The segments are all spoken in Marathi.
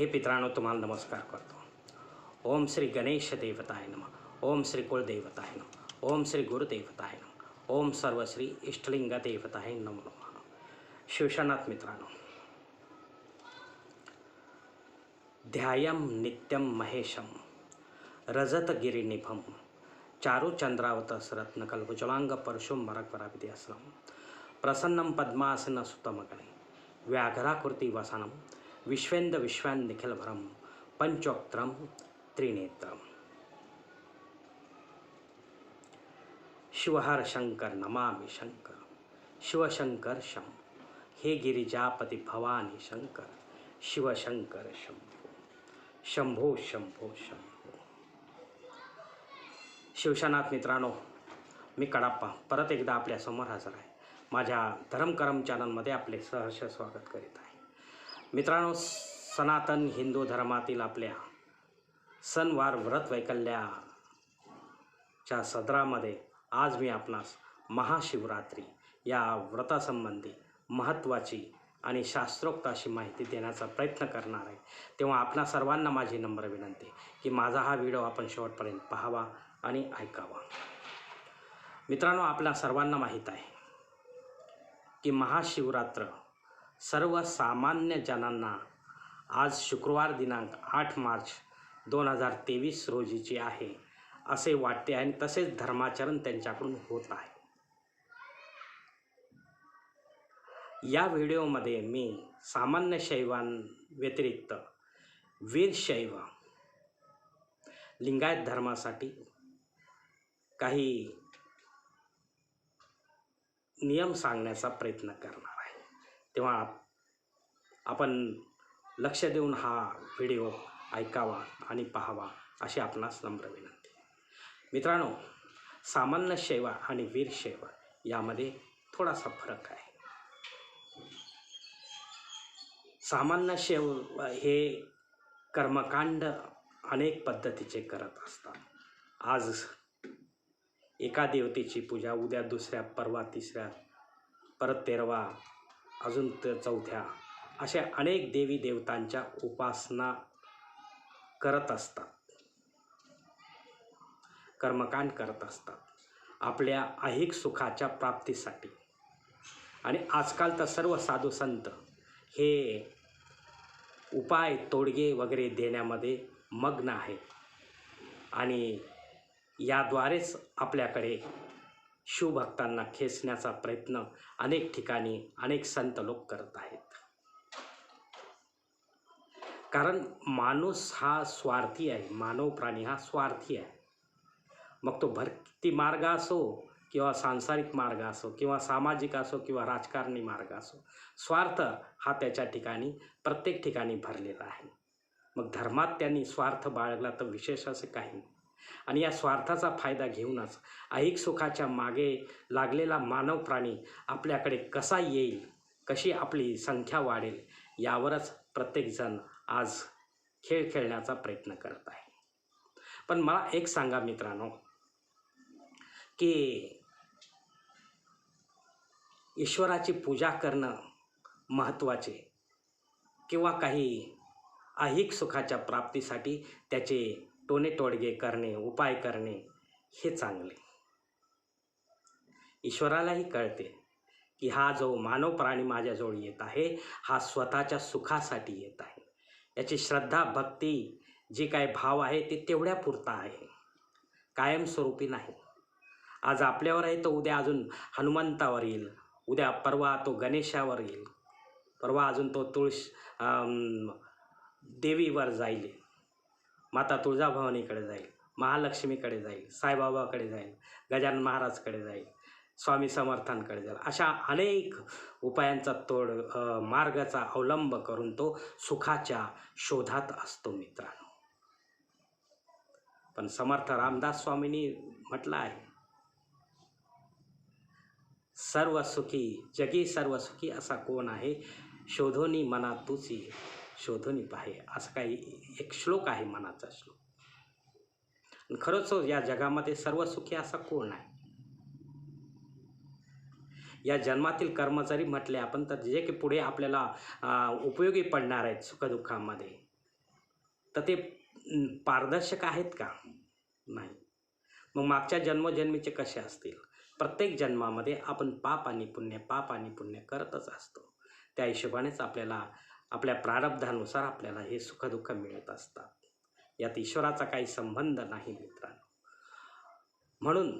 हे पित्रांनो तुम्हाला नमस्कार करतो. ओम श्री गणेश देवताय नम. ओम श्री कुलदेवताय नम. ओम श्री गुरुदेवताय नम. ओम सर्व श्री इष्टलिंग देवताय नम नमः. शिवशनाथ मित्रांनो ध्यायं नित्यं महेशं रजतगिरिनिभं चारुचन्द्रावतसरत्नकल्पजुलाङ्गपरशुं मरक्वराविद्यासनं प्रसन्नं विश्वेंद विश्वान निखिलभरम पंचोक्त्रम त्रिनेत्रम। शिवहर शंकर नमामि शंकर शिवशंकर शं हे गिरिजापती भवानी शंकर शिवशंकर शंभो। शंभो शंभो शंभो। शिवशनाथ मित्रांनो मी कडाप्पा परत एकदा आपल्यासमोर हजर आहे. माझ्या धर्मकरम चॅनलमध्ये आपले सहर्ष स्वागत करीत आहे. मित्रांनो सनातन हिंदू धर्मातील आपल्या सणवार व्रत वैकल्याच्या सदरामध्ये आज मी आपणास महाशिवरात्री या व्रतासंबंधी महत्त्वाची आणि शास्त्रोक्त अशी माहिती देण्याचा प्रयत्न करणार आहे. तेव्हा आपणा सर्वांना माझी नम्र विनंती की माझा हा व्हिडिओ आपण शेवटपर्यंत पाहावा आणि ऐकावा. मित्रांनो आपल्या सर्वांना माहीत आहे की महाशिवरात्र सर्वसामान्य जनांना आज शुक्रवार दिनांक आठ मार्च दोन हजार तेवीस रोजीची आहे असे वाटते आणि तसेच धर्माचरण त्यांच्याकडून होत आहे. या व्हिडिओमध्ये मी सामान्य शैवांव्यतिरिक्त वीरशैव लिंगायत धर्मासाठी काही नियम सांगण्याचा प्रयत्न करणार. तेव्हा आपण लक्ष देऊन हा व्हिडिओ ऐकावा आणि पाहावा अशी आपणास नम्र विनंती. मित्रांनो सामान्य शैवा आणि वीरशैव यामध्ये थोडासा फरक आहे. सामान्य शैव हे कर्मकांड अनेक पद्धतीचे करत असतात. आज एका देवतेची पूजा उद्या दुसऱ्या परवा तिसऱ्या परत तेरवा अजून तर चौथ्या अशा अनेक देवी देवतांच्या उपासना करत असतात. कर्मकांड करत असतात. आपल्या ऐहिक सुखाच्या प्राप्तीसाठी. आणि आजकाल तर सर्व साधू संत हे उपाय तोडगे वगैरे देण्यामध्ये मग्न आहे आणि याद्वारेच आपल्याकडे शिवभक्तांना खेचण्याचा प्रयत्न अनेक ठिकाणी अनेक संत लोक करत आहेत. कारण माणूस हा स्वार्थी आहे मानव प्राणी हा स्वार्थी आहे. मग तो भक्ती मार्ग असो किंवा सांसारिक मार्ग असो किंवा सामाजिक असो किंवा राजकारणी मार्ग असो स्वार्थ हा त्याच्या ठिकाणी प्रत्येक ठिकाणी भरलेला आहे. मग धर्मात त्यांनी स्वार्थ बाळगला तर विशेष असे काही नाही. आणि या स्वार्थाचा फायदा घेऊनच ऐहिक सुखाच्या मागे लागलेला मानव प्राणी आपल्याकडे कसा येईल? कशी आपली संख्या वाढेल? यावरच प्रत्येकजण आज खेळ खेळण्याचा प्रयत्न करत आहे. पण मला एक सांगा मित्रांनो की ईश्वराची पूजा करणं महत्त्वाचे किंवा काही ऐहिक सुखाच्या प्राप्तीसाठी त्याचे टोने तोडगे करणे उपाय करणे हे चांगले. ईश्वरालाही कळते की हा जो मानव प्राणी माझ्याजवळ येत आहे हा स्वतःच्या सुखासाठी येत आहे. याची श्रद्धा भक्ती जी काय भाव आहे ते तेवढ्या पुरता आहे. कायमस्वरूपी नाही. आज आपल्यावर आहे तर उद्या अजून हनुमंतावर येईल. उद्या परवा तो गणेशावर येईल. परवा अजून तो तुळश देवीवर जाईल. माता तुळजाभवानीकडे जाईल महालक्ष्मीकडे जाईल साईबाबाकडे जाईल गजानन महाराजकडे जाईल स्वामी समर्थांकडे जाईल. अशा अनेक उपायांचा तोड मार्गाचा अवलंब करून तो सुखाच्या शोधात असतो मित्रांनो. पण समर्थ रामदास स्वामींनी म्हटलं आहे सर्व सुखी जगी सर्व सुखी असा कोण आहे? शोधोनी मना तुझी शोधून पाहे. असं काही एक श्लोक आहे मनाचा श्लोक. आणि खरंच हो, या जगामध्ये सर्व सुखी असा कोण आहे या जन्मातील कर्म जरी म्हटले आपण तर जे की पुढे आपल्याला उपयोगी पडणार आहेत सुखदुःखामध्ये तर ते पारदर्शक आहेत का? नाही. मग मागच्या जन्मजन्मीचे कसे असतील? प्रत्येक जन्मामध्ये आपण पाप आणि पुण्य पाप आणि पुण्य करतच असतो. त्या हिशोबानेच आपल्याला आपल्या प्रारब्धानुसार आपल्याला हे सुखदुःख मिळत असतात. यात ईश्वराचा काही संबंध नाही मित्रांनो. म्हणून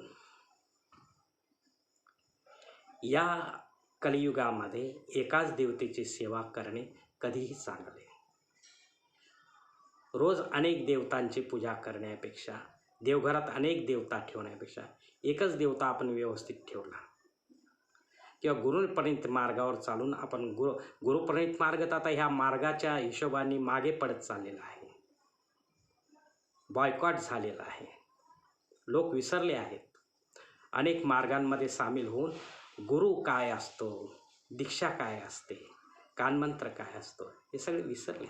या कलियुगामध्ये एकाच देवतेची सेवा करणे कधीही चांगले. रोज अनेक देवतांची पूजा करण्यापेक्षा देवघरात अनेक देवता ठेवण्यापेक्षा एकच देवता आपण व्यवस्थित ठेवला. किंवा गुरुप्रणित मार्गावर चालून आपण गुरु गुरुप्रणित मार्ग तर आता ह्या मार्गाच्या हिशोबाने मागे पडत चाललेला आहे. बॉयकॉट झालेला आहे. लोक विसरले आहेत. अनेक मार्गांमध्ये सामील होऊन गुरु काय असतो दीक्षा काय असते कानमंत्र काय असतो हे सगळे विसरले.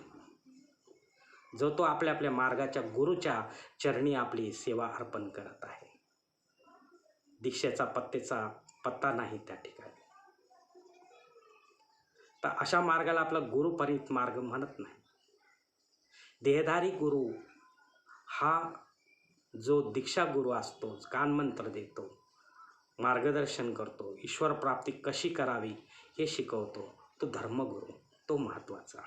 जो तो आपल्या आपल्या मार्गाच्या गुरुच्या चरणी आपली सेवा अर्पण करत आहे. दीक्षेचा पत्तेचा पत्ता नाही त्या ठिकाणी. तर अशा मार्गाला आपला गुरुपरित मार्ग म्हणत नाही. देहधारी गुरु हा जो दीक्षा गुरु असतो कानमंत्र देतो मार्गदर्शन करतो ईश्वर प्राप्ती कशी करावी हे शिकवतो तो धर्मगुरू तो महत्त्वाचा.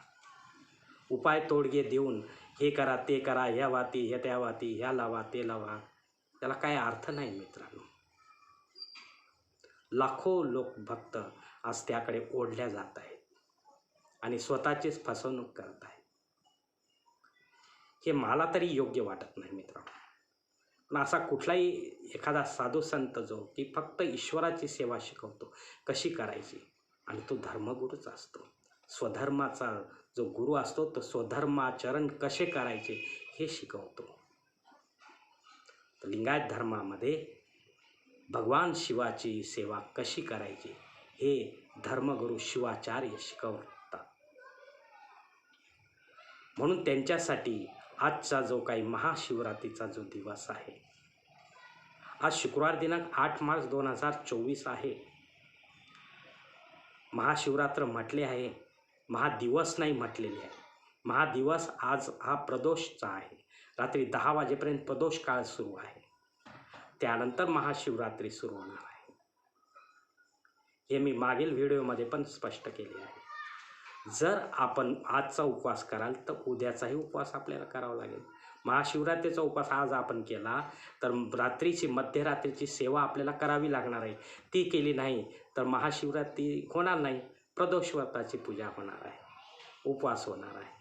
उपाय तोडगे देऊन हे करा ते करा ह्या वाती ह्या त्या वाती ह्या लावा ते लावा त्याला काय अर्थ नाही मित्रांनो. लाखो लोक भक्त आज त्याकडे ओढल्या जात आहेत. आणि स्वतःचीच फसवणूक करत आहे. हे मला तरी योग्य वाटत नाही मित्रांनो. पण असा कुठलाही एखादा साधू संत जो की फक्त ईश्वराची सेवा शिकवतो कशी करायची? आणि तो धर्मगुरूच असतो. स्वधर्माचा जो गुरु असतो तो स्वधर्माचरण कसे करायचे हे शिकवतो. तर लिंगायत धर्मामध्ये भगवान शिवाची सेवा कशी करायची हे धर्मगुरू शिवाचार्य शिकवतो म्हणून त्यांच्यासाठी आजचा जो काही महाशिवरात्रीचा जो दिवस आहे आज शुक्रवार दिनांक आठ मार्च दोन हजार चोवीस आहे. महाशिवरात्र म्हटले आहे महादिवस नाही म्हटलेले आहे. महादिवस आज हा प्रदोषचा आहे. रात्री दहा वाजेपर्यंत प्रदोष काळ सुरू आहे. त्यानंतर महाशिवरात्री सुरू होणार आहे. हे मी मागील व्हिडिओमध्ये पण स्पष्ट केले आहे. जर आपण आजचा उपवास कराल तर उद्याचाही उपवास आपल्याला करावा लागेल. महाशिवरात्रीचा उपवास आज आपण केला तर रात्रीची मध्यरात्रीची सेवा आपल्याला करावी लागणार आहे. ती केली नाही तर महाशिवरात्री होणार नाही. प्रदोष व्रताची पूजा होणार आहे. उपवास होणार आहे.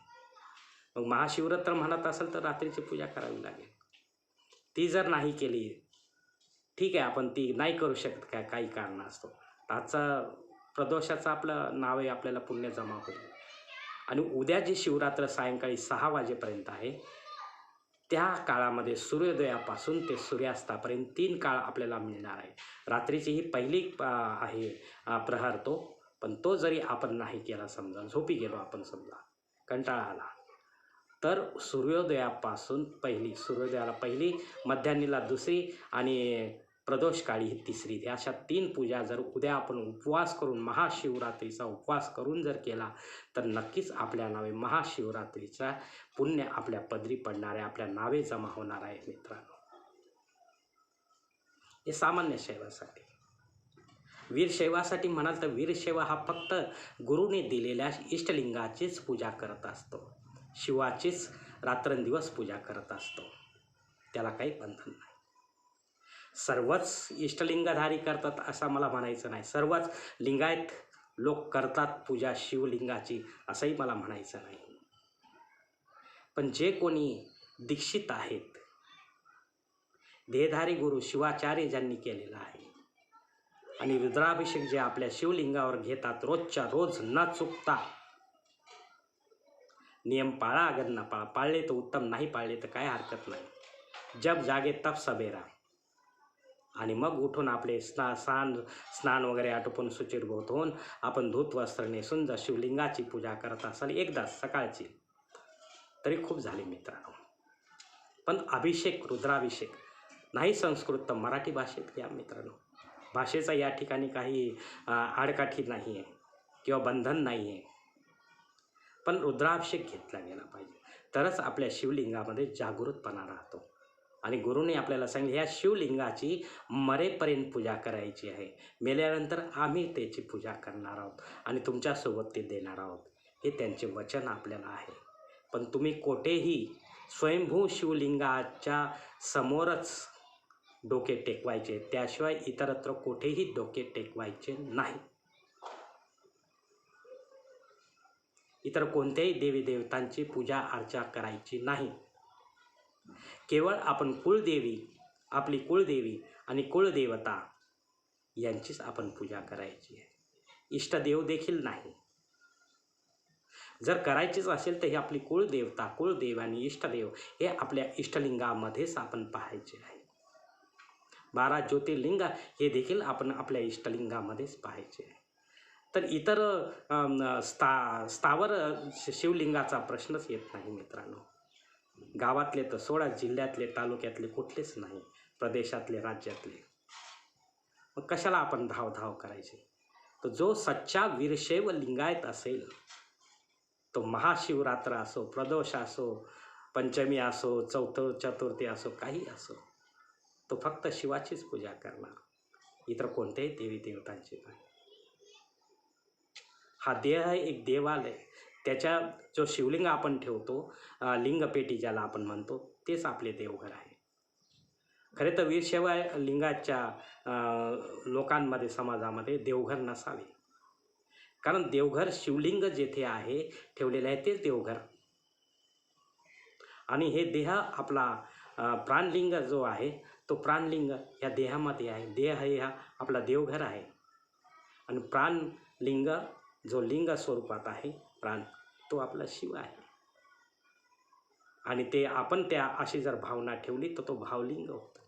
मग महाशिवरात्र म्हणत असेल तर रात्रीची पूजा करावी लागेल. ती जर नाही केली ठीक आहे आपण ती नाही करू शकत काय काही कारण असतो. आजचा प्रदोषाचं आपलं नावही आपल्याला पुण्य जमा होईल आणि उद्या जी शिवरात्र सायंकाळी सहा वाजेपर्यंत आहे त्या काळामध्ये सूर्योदयापासून ते सूर्यास्तापर्यंत तीन काळ आपल्याला मिळणार आहे. रात्रीची ही पहिली आहे प्रहार तो पण तो जरी आपण नाही केला समजा झोपी गेलो आपण समजा कंटाळा आला तर सूर्योदयापासून पहिली सूर्योदयाला पहिली मध्यान्हीला दुसरी आणि प्रदोषकाळी ही तिसरी. ध्या अशा तीन पूजा जर उद्या आपण उपवास करून महाशिवरात्रीचा उपवास करून जर केला तर नक्कीच आपल्या नावे महाशिवरात्रीचा पुण्य आपल्या पदरी पडणार आहे आपल्या नावे जमा होणार आहे मित्रांनो. हे सामान्य शैवासाठी. वीरशैवासाठी म्हणाल तर वीरशैव हा फक्त गुरुने दिलेल्या इष्टलिंगाचीच पूजा करत असतो. शिवाचीच रात्रंदिवस पूजा करत असतो. त्याला काही बंधन नाही. सर्वच इष्टलिंगधारी करतात असं मला म्हणायचं नाही. सर्वच लिंगायत लोक करतात पूजा शिवलिंगाची असंही मला म्हणायचं नाही. पण जे कोणी दीक्षित आहेत देहधारी गुरु शिवाचार्य ज्यांनी केलेला आहे आणि रुद्राभिषेक जे आपल्या शिवलिंगावर घेतात रोजच्या रोज न चुकता नियम पाळा अगर न पाळा पाळले तर उत्तम नाही पाळले तर काय हरकत नाही. जब जागे तप सबेरा आणि मग उठून आपले स्ना स्नान स्नान वगैरे आटोपून सुचिरभूत होऊन आपण धूत वस्त्र नेसून जर शिवलिंगाची पूजा करत असाल एकदा सकाळची. तरी खूप झाले मित्रांनो. पण अभिषेक रुद्राभिषेक नाही संस्कृत तर मराठी भाषेत घ्या मित्रांनो. भाषेचा या ठिकाणी काही आडकाठी नाही आहे किंवा बंधन नाही आहे पण रुद्राभिषेक घेतला गेला पाहिजे. तरच आपल्या शिवलिंगामध्ये जागृतपणा राहतो. आणि गुरुने आपल्याला सांगितलं ह्या शिवलिंगाची मरेपर्यंत पूजा करायची आहे. मेल्यानंतर आम्ही त्याची पूजा करणार आहोत आणि तुमच्यासोबत ते देणार आहोत. हे त्यांचे वचन आपल्याला आहे. पण तुम्ही कोठेही स्वयंभू शिवलिंगाच्या समोरच डोके टेकवायचे त्याशिवाय इतरत्र कुठेही डोके टेकवायचे नाही. इतर कोणत्याही देवी देवतांची पूजा अर्चा करायची नाही. केवळ आपण कुळदेवी आपली कुळदेवी आणि कुळदेवता यांचीच आपण पूजा करायची आहे. इष्टदेव देखील नाही. जर करायचीच असेल तर ही आपली कुळदेवता कुळदेव आणि इष्टदेव हे आपल्या इष्टलिंगामध्येच आपण पाहायचे आहे. बारा ज्योतिर्लिंग हे देखील आपण आपल्या इष्टलिंगामध्येच पाहायचे आहे. तर इतर स्था स्थावर शिवलिंगाचा प्रश्नच येत नाही मित्रांनो. गावातले तर सोळा जिल्ह्यातले तालुक्यातले कुठलेच नाही प्रदेशातले राज्यातले. मग कशाला आपण धाव धाव करायचे? तर जो सच्चा वीरशैव लिंगायत असेल तो महाशिवरात्र असो प्रदोष असो पंचमी असो चौथ चतुर्थी असो काही असो तो फक्त शिवाचीच पूजा करणार. इतर कोणत्याही देवी देवतांची नाही. हा देह आहे एक देवालय. त्याच्या जो शिवलिंग आपण ठेवतो लिंगपेटी ज्याला आपण म्हणतो तेच आपले देवघर आहे. खरे तर वीरशैव लिंगाच्या लोकांमध्ये समाजामध्ये देवघर नसावे. कारण देवघर शिवलिंग जेथे आहे ठेवलेले आहे तेच देवघर. आणि हे देह आपला प्राणलिंग जो आहे तो प्राणलिंग ह्या देहामध्ये आहे. देह हे हा आपला देवघर आहे. आणि प्राणलिंग जो लिंग स्वरूपात आहे प्राण तो आपला शिव आहे. आणि ते आपण त्या अशी जर भावना ठेवली तर तो भावलिंग होतो.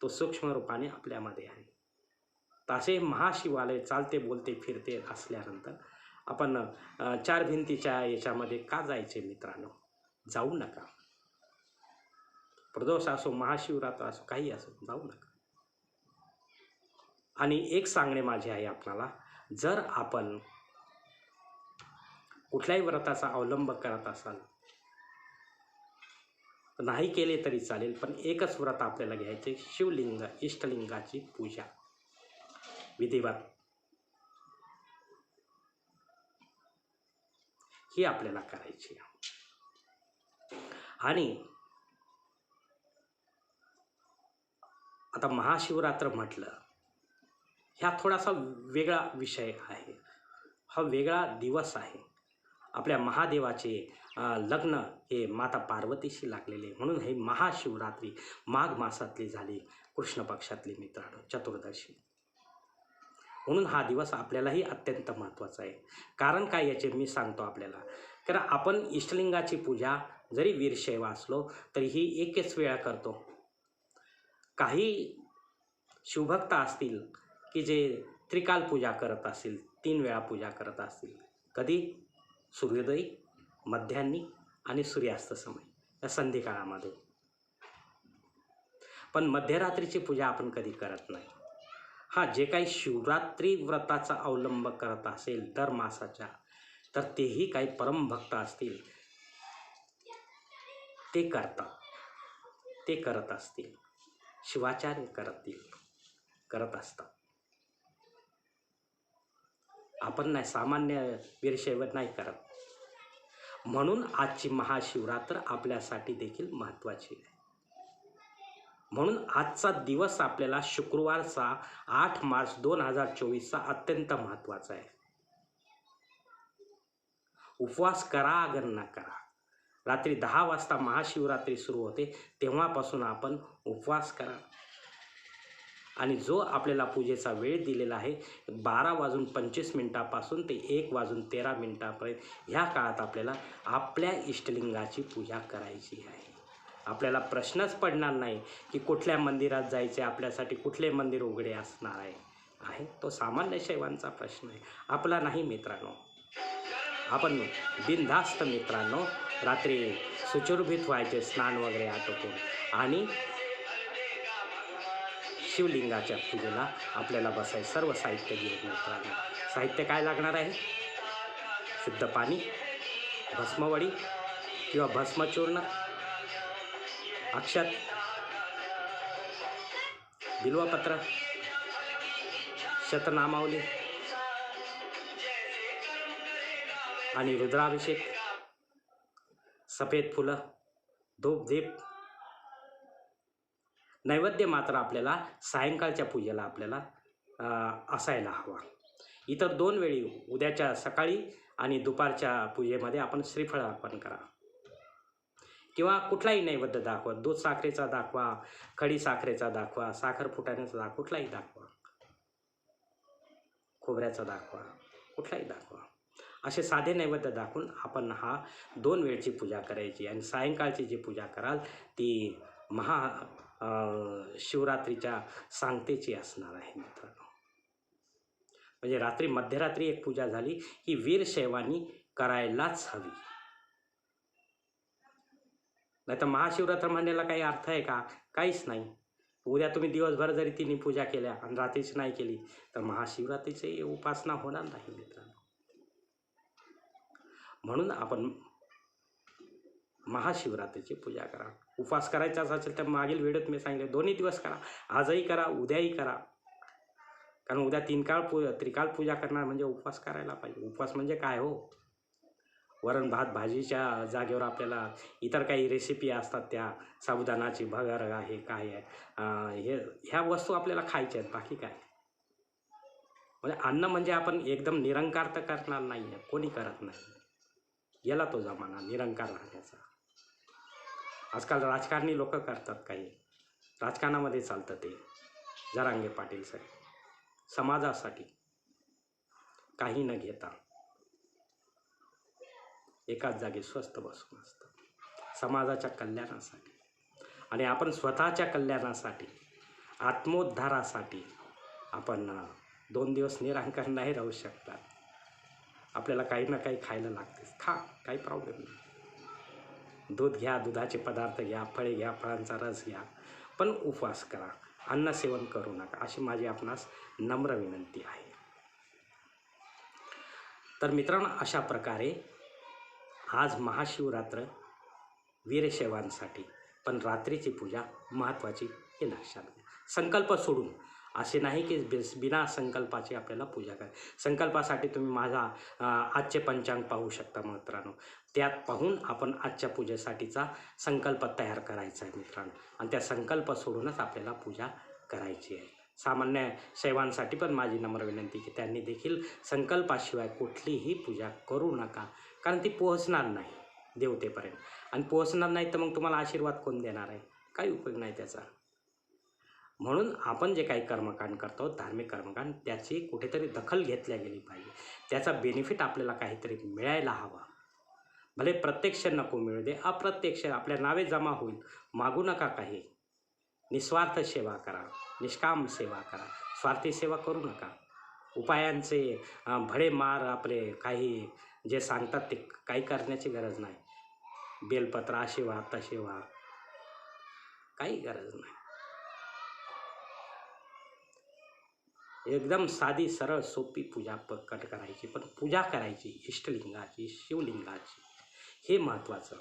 तो सूक्ष्म रूपाने आपल्यामध्ये आहे. तर असे महाशिवालय चालते बोलते फिरते असल्यानंतर आपण चार भिंतीच्या याच्यामध्ये का जायचे मित्रांनो? जाऊ नका. प्रदोष असो महाशिवरात्र असो काही असो जाऊ नका. आणि एक सांगणे माझे आहे आपणाला जर आपण कुठल्याही व्रताचा अवलंब करत असाल. नाही केले तरी चालेल पण एकच व्रत आपल्याला घ्यायचे शिवलिंग इष्टलिंगाची पूजा. विधिवत. ही आपल्याला करायची आणि आता महाशिवरात्र म्हटलं ह्या थोडासा वेगळा विषय आहे. हा वेगळा दिवस आहे. आपल्या महादेवाचे लग्न हे माता पार्वतीशी लागलेले. म्हणून हे महाशिवरात्री माघ मासातली झाली कृष्ण पक्षातली मित्रांनो चतुर्दशी. म्हणून हा दिवस आपल्यालाही अत्यंत महत्त्वाचा आहे. कारण काय याचे मी सांगतो आपल्याला. कारण आपण इष्टलिंगाची पूजा जरी वीरशैव असलो तरीही एकच वेळा करतो. काही शिवभक्त असतील की जे त्रिकाल पूजा करत असतील तीन वेळा पूजा करत असतील कधी? सूर्योदय मध्यान्नी आणि सूर्यास्त समय या संध्याकाळामध्ये पण मध्यरात्रीची पूजा आपण कधी करत नाही. हा जे काही शिवरात्री व्रताचा अवलंब करत असेल दर मासाच्या तर तेही काही परमभक्त असतील. ते करतात. ते करत असतील. शिवाचार्य करतील. करत असतात. आपण नाही सामान्य वीरशैव नाही करत. म्हणून आजची महाशिवरात्र आपल्यासाठी देखील महत्त्वाची आहे. म्हणून आजचा दिवस आपल्याला शुक्रवारचा आठ मार्च दोन हजार चोवीसचा अत्यंत महत्त्वाचा आहे. उपवास करा अगर न करा. रात्री दहा वाजता महाशिवरात्री सुरू होते तेव्हापासून आपण उपवास करा. आणि जो आपल्याला पूजेचा वेळ दिलेला आहे बारा वाजून पंचवीस मिनटापासून ते एक वाजून तेरा मिनटापर्यंत ह्या काळात आपल्याला आपल्या इष्टलिंगाची पूजा करायची आहे. आपल्याला प्रश्नच पडणार नाही की कुठल्या मंदिरात जायचे आपल्यासाठी कुठले मंदिर उघडे असणार आहे. आहे तो सामान्य शैवांचा प्रश्न आहे. आपला नाही मित्रांनो. आपण बिनधास्त मित्रांनो रात्री सुचुरभित व्हायचे स्नान वगैरे आटोपून. आणि शिवलिंगाच्या पूजेला आपल्याला बसाय सर्व साहित्य घेऊन मित्रांनो. साहित्य काय लागणार आहे? शुद्ध पाणी भस्मवडी किंवा भस्मचूर्ण अक्षत बिल्वपत्र शतनामावली आणि रुद्राभिषेक सफेद फुलं धूप दीप नैवेद्य मात्र आपल्याला सायंकाळच्या पूजेला आपल्याला असायला हवा. इतर दोन वेळी उद्याच्या सकाळी आणि दुपारच्या पूजेमध्ये आपण श्रीफळ अर्पण करा. किंवा कुठलाही नैवेद्य दाखवा. दूध साखरेचा दाखवा खडी साखरेचा दाखवा साखर फुटाण्याचा दाखवा कुठलाही दाखवा. खोबऱ्याचा दाखवा कुठलाही दाखवा. असे साधे नैवेद्य दाखवून आपण हा दोन वेळची पूजा करायची आणि सायंकाळची जी पूजा कराल ती महा शिवरात्रीच्या सांगतेची असणार आहे मित्रांनो. म्हणजे रात्री मध्यरात्री एक पूजा झाली ही वीरशैवानी करायलाच हवी. नाही तर महाशिवरात्र म्हणण्याला काही अर्थ आहे का? काहीच नाही. उद्या तुम्ही दिवसभर जरी तिने पूजा केल्या आणि रात्रीची नाही केली तर महाशिवरात्रीची उपासना होणार नाही मित्रांनो. म्हणून आपण महाशिवरात्रीची पूजा करा. उपवास करायचाच असेल तर मागील व्हिडिओत मी सांगितले दोन्ही दिवस करा. आजही करा उद्याही करा. कारण उद्या तीन काळ पू त्रिकाळ पूजा करणार म्हणजे उपवास करायला पाहिजे. उपवास म्हणजे काय हो? वरण भात भाजीच्या जागेवर आपल्याला इतर काही रेसिपी असतात त्या. साबुदाणाची भगर आहे काय आहे. हे ह्या वस्तू आपल्याला खायच्या आहेत. बाकी काय? म्हणजे अन्न म्हणजे आपण एकदम निरंकार तर करणार नाही आहे कोणी करत नाही. गेला तो जमाना निरंकार राहण्याचा. आजकाल राजकारणी लोक करतात काही. राजकारणामध्ये चालतं ते. जरांगे पाटील साहेब. समाजासाठी काही न घेता एकाच जागी स्वस्त बसून असतं समाजाच्या कल्याणासाठी आणि आपण स्वतःच्या कल्याणासाठी आत्मोद्धारासाठी आपण दोन दिवस निरांकर नाही राहू शकतात आपल्याला काही ना काही खायला लागतेच. खा काही प्रॉब्लेम नाही. दूध घ्या दुधाचे पदार्थ घ्या फळे घ्या फळांचा रस घ्या. पण उपवास करा. अन्न सेवन करू नका. अशी माझी आपणास नम्र विनंती आहे. तर मित्रांनो अशा प्रकारे आज महाशिवरात्र वीरशैवांसाठी पण रात्रीची पूजा महत्त्वाची हे लक्षात घ्या संकल्प सोडून असे नाही की बिस बिना संकल्पाची आपल्याला पूजा करा संकल्पासाठी तुम्ही माझा आजचे पंचांग पाहू शकता मित्रांनो. त्यात पाहून आपण आजच्या पूजेसाठीचा संकल्प तयार करायचा आहे मित्रांनो. आणि त्या संकल्प सोडूनच आपल्याला पूजा करायची आहे. सामान्य शैवांसाठी पण माझी नम्र विनंती की त्यांनी देखील संकल्पाशिवाय कुठलीही पूजा करू नका. कारण ती पोहोचणार नाही देवतेपर्यंत. आणि पोहोचणार नाही तर मग तुम्हाला आशीर्वाद कोण देणार आहे? काही उपयोग नाही त्याचा. म्हणून आपण जे काही कर्मकांड करतो धार्मिक कर्मकांड त्याची कुठेतरी दखल घेतल्या गेली पाहिजे. त्याचा बेनिफिट आपल्याला काहीतरी मिळायला हवा. भले प्रत्यक्ष नको मिळू दे अप्रत्यक्ष आपल्या नावे जमा होईल. मागू नका काही. निस्वार्थ सेवा करा निष्काम सेवा करा. स्वार्थी सेवा करू नका. उपायांचे भडे मार आपले काही जे सांगतात ते काही करण्याची गरज नाही. बेलपत्र असे व्हा तसे व्हा. काही गरज नाही. एकदम साधी सरळ सोपी पूजा पकट करायची. पण पूजा करायची. इष्टलिंगाची शिवलिंगाची. हे महत्त्वाचं.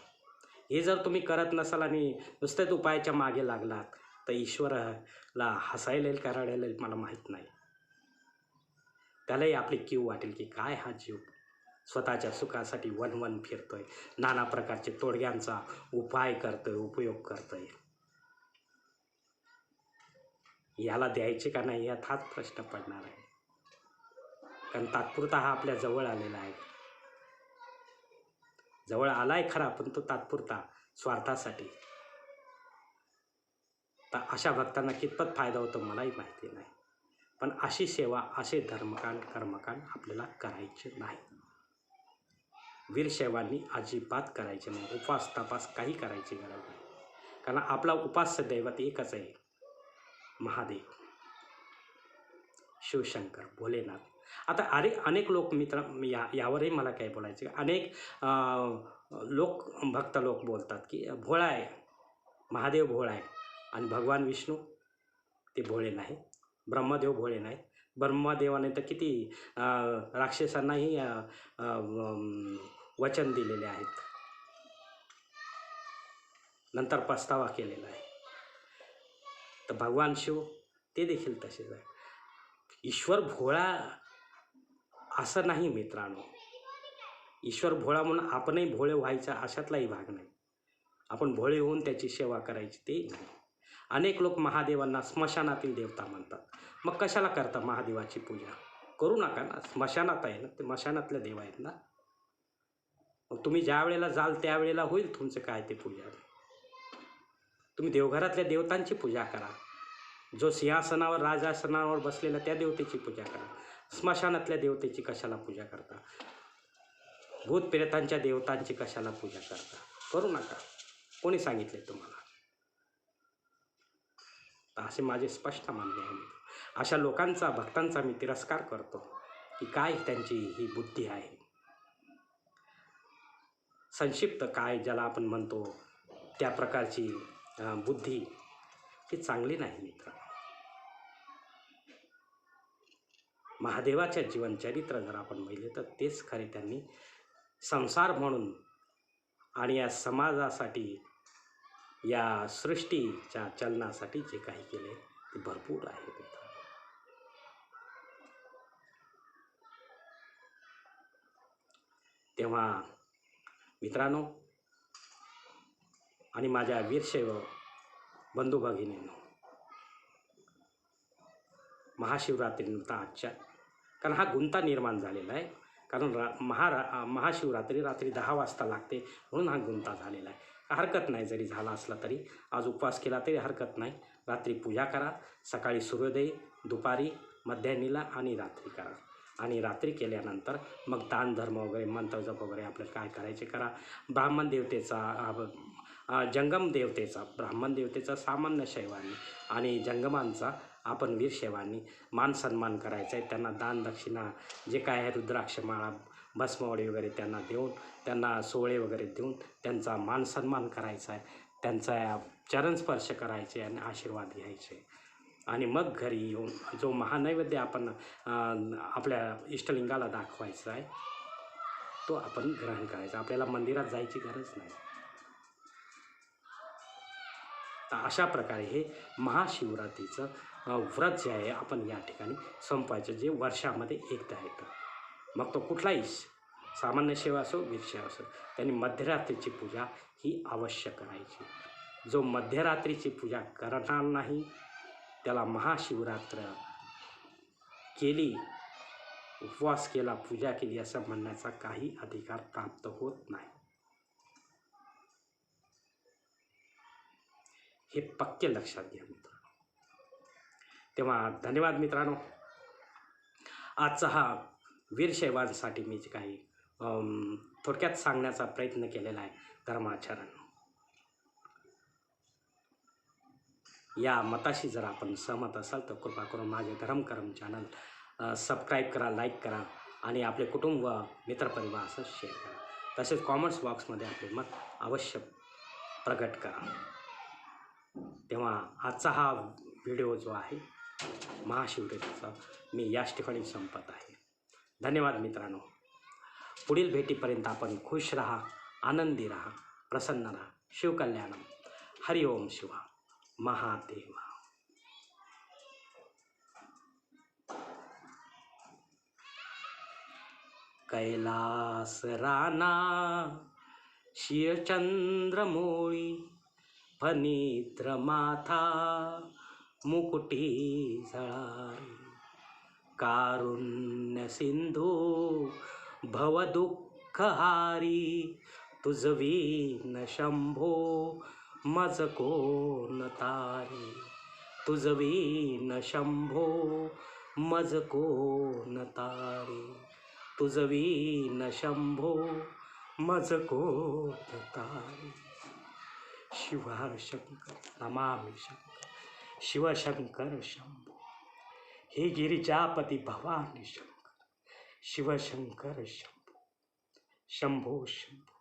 हे जर तुम्ही करत नसाल आणि नुसत्याच उपायाच्या मागे लागलात तर ईश्वराला हसायला येईल करायला येईल मला माहीत नाही. त्यालाही आपली कीव वाटेल की काय हा जीव स्वतःच्या सुखासाठी वन वन फिरतोय नाना प्रकारचे तोडग्यांचा उपाय करतोय उपयोग करतोय. याला द्यायचे का नाही यात हाच प्रश्न पडणार आहे. कारण तात्पुरता हा आपल्या जवळ आलेला आहे. जवळ आलाय खरा पण तो तात्पुरता स्वार्थासाठी. तर अशा भक्तांना कितपत फायदा होतो मलाही माहिती नाही. पण अशी सेवा असे धर्मकांड कर्मकांड आपल्याला करायचे नाही. वीरशैवांनी अजिबात करायचे नाही. उपवास तपास काही करायची गरज नाही. कारण आपला उपास्य दैवत एकच आहे. महादेव. शिवशंकर भोलेनाथ आता अरे अनेक लोक मित्र या यावरही मला काही बोलायचे अनेक लोक भक्त लोक बोलतात की भोळा आहे महादेव भोळा आहे आणि भगवान विष्णू ते भोळे नाही ब्रह्मदेव भोळे नाहीत. ब्रह्मदेवाने तर किती राक्षसांनाही वचन दिलेले आहेत. नंतर पस्तावा केलेला आहे. तर भगवान शिव ते देखील तसेच आहे. ईश्वर भोळा असं नाही मित्रांनो. ईश्वर भोळा म्हणून आपणही भोळे व्हायचा अशातलाही भाग नाही. आपण भोळे होऊन त्याची सेवा करायची ते नाही. अनेक लोक महादेवांना स्मशानातील देवता म्हणतात. मग कशाला करता महादेवाची पूजा? करू नका ना. स्मशानात आहे ना. ते स्मशानातले देव आहेत ना. मग तुम्ही ज्या वेळेला जाल त्यावेळेला होईल तुमचं काय ते पूजा. तुम्ही देवघरातल्या देवतांची पूजा करा. जो सिंहासनावर राजासनावर बसलेला त्या देवतेची पूजा करा. स्मशानातल्या देवतेची कशाला पूजा करता? भूत प्रेतांच्या देवतांची कशाला पूजा करता? करू नका. कोणी सांगितले तुम्हाला? असे माझे स्पष्ट मान्य आहे अशा लोकांचा भक्तांचा मी तिरस्कार करतो की काय त्यांची ही बुद्धी आहे? संक्षिप्त काय ज्याला आपण म्हणतो त्या प्रकारची बुद्धी ही चांगली नाही मित्र. महादेवाच्या जीवनचरित्र जर आपण पाहिले तर तेच खरे त्यांनी संसार म्हणून आणि या समाजासाठी या सृष्टीच्या चलनासाठी जे काही केले ते भरपूर आहे. तेव्हा मित्रांनो आणि माझ्या वीरशैव बंधू भगिनींनो महाशिवरात्रीनिमित्त आजच्या कारण हा गुंता निर्माण झालेला आहे. कारण रा महारा महाशिवरात्री रात्री दहा वाजता लागते म्हणून हा गुंता झालेला आहे. हरकत नाही जरी झाला असला तरी. आज उपवास केला तरी हरकत नाही. रात्री पूजा करा. सकाळी सूर्योदय दुपारी मध्यान्हीला आणि रात्री करा. आणि रात्री केल्यानंतर मग दान धर्म वगैरे मंत्रजप वगैरे आपल्याला काय करायचे करा. ब्राह्मण देवतेचा जंगम देवतेचा ब्राह्मण देवतेचा सामान्य शैवानी आणि जंगमांचा आपण वीरशैवांनी मान सन्मान करायचा आहे. त्यांना दानदक्षिणा जे काय आहे रुद्राक्षमाळा भस्मवडी वगैरे त्यांना देऊन त्यांना सोहळे वगैरे देऊन त्यांचा मान सन्मान करायचा आहे. त्यांचा चरणस्पर्श करायचे आणि आशीर्वाद घ्यायचे. आणि मग घरी येऊन जो महानैवेद्य आपण आपल्या इष्टलिंगाला दाखवायचा आहे तो आपण ग्रहण करायचा. आपल्याला मंदिरात जायची गरज नाही. तर अशा प्रकारे हे महाशिवरात्रीचं व्रत जे आहे आपण या ठिकाणी संपायचं जे वर्षामध्ये एकदा येतं. मग तो कुठलाही सामान्य सेवा असो वीरसेवा असो त्यांनी मध्यरात्रीची पूजा ही अवश्य करायची. जो मध्यरात्रीची पूजा करणार नाही त्याला महाशिवरात्र केली उपवास केला पूजा केली असं म्हणण्याचा काही अधिकार प्राप्त होत नाही. हे पक्के लक्षात घ्या मित्रांनो. तेव्हा धन्यवाद मित्रांनो. आजचा हा वीरशैवांसाठी मी जे काही थोडक्यात सांगण्याचा प्रयत्न केलेला आहे धर्माचरण. या मताशी जर आपण सहमत असाल तर कृपा करून माझे धर्मकरम चॅनल सबस्क्राईब करा लाईक करा आणि आपले कुटुंब व मित्रपरिवार असं शेअर करा. तसेच कॉमेंट्स बॉक्समध्ये आपले मत अवश्य प्रकट करा. तेव्हा आजचा हा व्हिडिओ जो आहे महाशिवरात्रीचा मी याच ठिकाणी संपत आहे. धन्यवाद मित्रांनो. पुढील भेटीपर्यंत आपण खुश राहा आनंदी राहा प्रसन्न राहा. शिवकल्याणम. हरिओम शिवा. महादेवा. कैलास राणा शिवचंद्रमोळी फनिद्र माथा मुकुटी झळारी. कारुण्य सिंधू भवदुःखहारी तुझवीन शंभो मज कोण तारी. तुझवीन शंभो मज कोण तारी. तुझवीन शंभो मज कोण तारी. शिवार शंकर नमामि शंकर शिवशंकर शंभू। हे गिरिजापती भवानी शंकर शिवशंकर शंभू। शंभो शंभू।